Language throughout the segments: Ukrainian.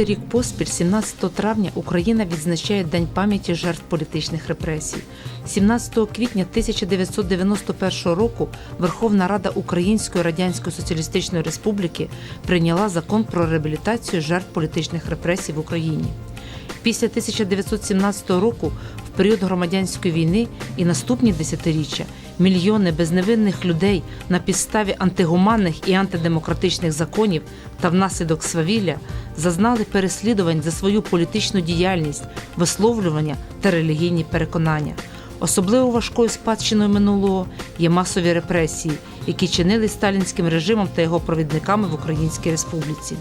Другий рік поспіль, 17 травня, Україна відзначає День пам'яті жертв політичних репресій. 17 квітня 1991 року Верховна Рада Української Радянської Соціалістичної Республіки прийняла закон про реабілітацію жертв політичних репресій в Україні. Після 1917 року, період громадянської війни і наступні десятиріччя, мільйони безневинних людей на підставі антигуманних і антидемократичних законів та внаслідок свавілля зазнали переслідувань за свою політичну діяльність, висловлювання та релігійні переконання. Особливо важкою спадщиною минулого є масові репресії, які чинили сталінським режимом та його провідниками в Українській Республіці.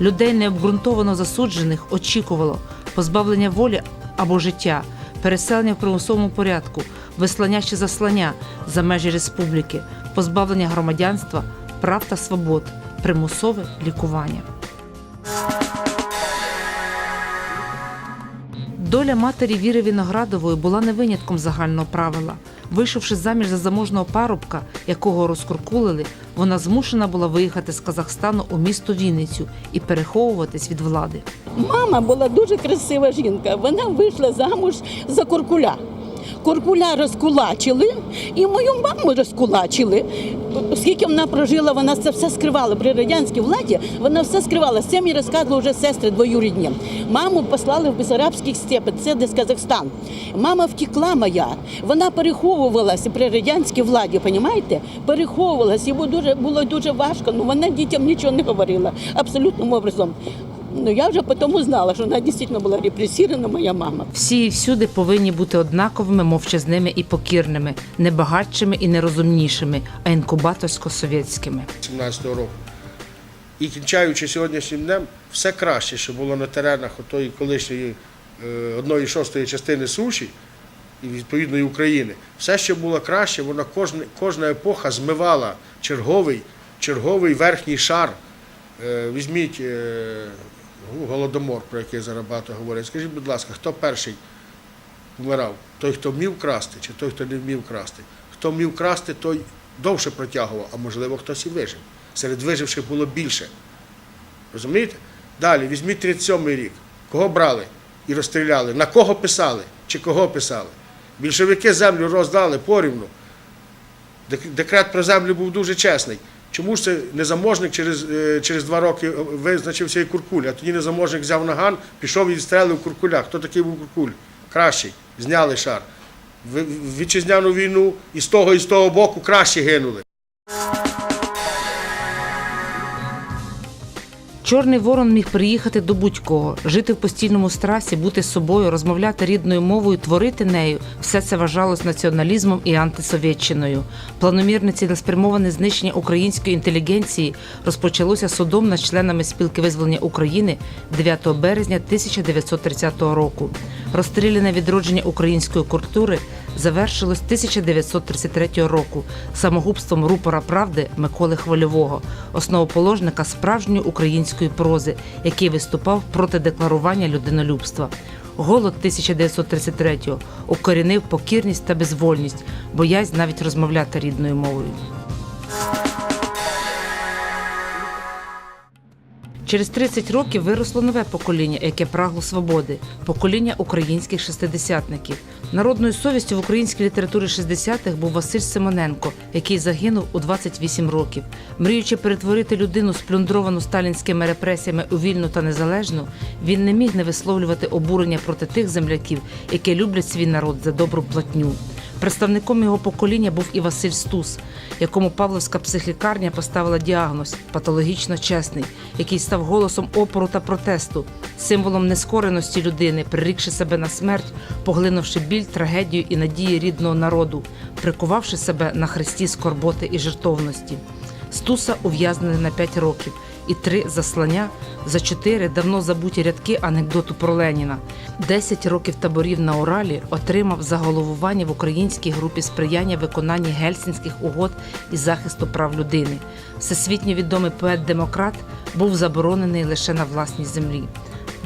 Людей необґрунтовано засуджених очікувало позбавлення волі або життя, переселення в примусовому порядку, вислання чи заслання за межі республіки, позбавлення громадянства, прав та свобод, примусове лікування. Доля матері Віри Віноградової була не винятком загального правила. Вийшовши заміж за заможного парубка, якого розкуркулили, вона змушена була виїхати з Казахстану у місто Вінницю і переховуватись від влади. Мама була дуже красива жінка. Вона вийшла замуж за Куркуля. Куркуля розкулачили і мою маму розкулачили. Оскільки вона прожила, вона це все скривала. При радянській владі вона все скривала. Це мені розказували вже сестри двоюрідні. Маму послали в Бесарабських степи, це десь Казахстан. Мама втекла моя. Вона переховувалася при радянській владі, розумієте? Переховувалася. Йому дуже було дуже важко. Ну вона дітям нічого не говорила. Абсолютним образом. Ну я вже потім знала, що вона дійсно була репресірована, моя мама. Всі і всюди повинні бути однаковими, мовчазними і покірними, не багатшими і нерозумнішими, а інкубаторсько-совєтськими. 17 року. І кінчаючи сьогоднішнім днем, все краще, що було на теренах отої колишньої е, одної шостої частини суші і відповідної України. Все, що було краще, вона кожна, кожна епоха змивала черговий, черговий верхній шар. Е, Візьміть е, голодомор, про який зараз багато говорять. Скажіть, будь ласка, хто перший вмирав? Той, хто вмів красти, чи той, хто не вмів красти? Хто вмів красти, той довше протягував, а можливо хтось і вижив. Серед виживших було більше. Розумієте? Далі, візьміть 37-й рік. Кого брали і розстріляли? На кого писали? Чи кого писали? Більшовики землю роздали порівну. Декрет про землю був дуже чесний. Чому ж це незаможник через, е, через два роки визначився і Куркуль, а тоді незаможник взяв наган, пішов і стрелив Куркуля. Хто такий був Куркуль? Кращий. Зняли шар. В вітчизняну війну і з того, і з того боку краще гинули. Чорний ворон міг приїхати до будь-кого, жити в постійному страсі, бути собою, розмовляти рідною мовою, творити нею. Все це вважалось націоналізмом і антисовєтчиною. Планомірне цілеспрямоване знищення української інтелігенції розпочалося судом над членами спілки визволення України 9 березня 1930 року. Розстріляне відродження української культури завершилось 1933 року самогубством рупора правди Миколи Хвильового, основоположника справжньої української прози, який виступав проти декларування людинолюбства. Голод 1933-го укорінив покірність та безвольність, боязнь навіть розмовляти рідною мовою. Через 30 років виросло нове покоління, яке прагло свободи покоління українських шестидесятників. Народною совістю в українській літературі 60-х був Василь Симоненко, який загинув у 28 років. Мріючи перетворити людину, сплюндровану сталінськими репресіями у вільну та незалежну, він не міг не висловлювати обурення проти тих земляків, які люблять свій народ за добру платню. Представником його покоління був і Василь Стус, якому Павловська психлікарня поставила діагноз патологічно чесний, який став голосом опору та протесту, символом нескореності людини, прирікши себе на смерть, поглинувши біль, трагедію і надії рідного народу, прикувавши себе на хресті скорботи і жертовності. Стуса ув'язнили на 5 років і три заслання за чотири давно забуті рядки анекдоту про Леніна. 10 років таборів на Уралі отримав за головування в українській групі сприяння виконанні гельсінських угод і захисту прав людини. Всесвітньо відомий поет-демократ був заборонений лише на власній землі.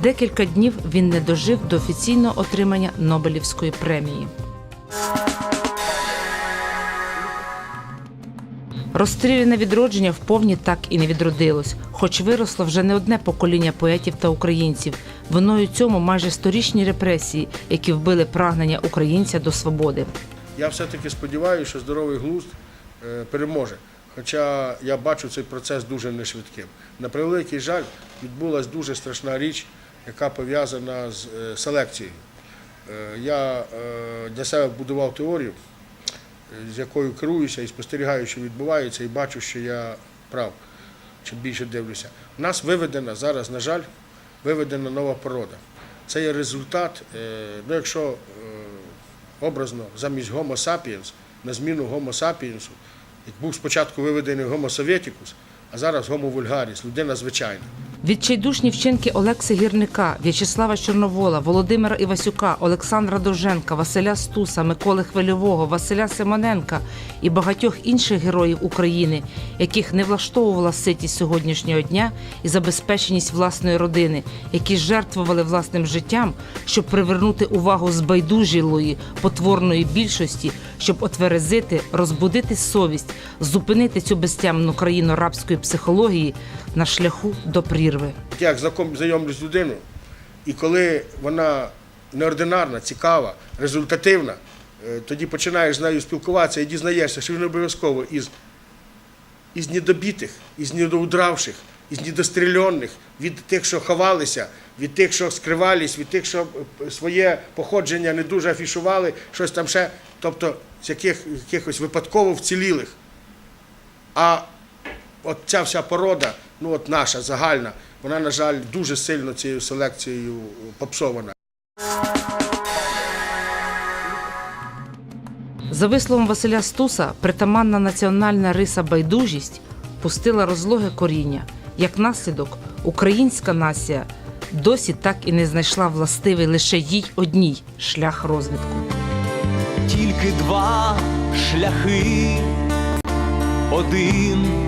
Декілька днів він не дожив до офіційного отримання Нобелівської премії. Розстріляне відродження вповні так і не відродилось, хоч виросло вже не одне покоління поетів та українців. Виною цьому майже сторічні репресії, які вбили прагнення українця до свободи. Я все-таки сподіваюся, що здоровий глузд е, переможе. Хоча я бачу цей процес дуже нешвидким. На превеликий жаль, відбулася дуже страшна річ, яка пов'язана з е, селекцією. Е, Я для себе будував теорію, з якою керуюся і спостерігаю, що відбувається, і бачу, що я прав, чим більше дивлюся. У нас виведена зараз, на жаль, виведена нова порода. Це є результат, е, ну якщо е, образно замість Homo sapiens на зміну Homo sapiens, як був спочатку виведений Homo sovieticus, а зараз Homo vulgaris, людина звичайна. Відчайдушні вчинки Олекси Гірника, В'ячеслава Чорновола, Володимира Івасюка, Олександра Довженка, Василя Стуса, Миколи Хвильового, Василя Симоненка і багатьох інших героїв України, яких не влаштовувала ситість сьогоднішнього дня і забезпеченість власної родини, які жертвували власним життям, щоб привернути увагу збайдужілої потворної більшості, щоб отверезити, розбудити совість, зупинити цю безтямну країну рабської психології на шляху до прірви. Я знайомлюсь з людиною, і коли вона неординарна, цікава, результативна, е, тоді починаєш з нею спілкуватися і дізнаєшся, що він обов'язково із, із недобитих, із недоудравших, із недострільонних, від тих, що ховалися, від тих, що скривались, від тих, що е, своє походження не дуже афішували, щось там ще, тобто з яких, якихось випадково вцілілих. А от ця вся порода, ну от наша загальна, вона, на жаль, дуже сильно цією селекцією попсована. За висловом Василя Стуса, притаманна національна риса байдужість пустила розлоге коріння. Як наслідок, українська нація досі так і не знайшла властивий лише їй одній шлях розвитку. тільки два шляхи, один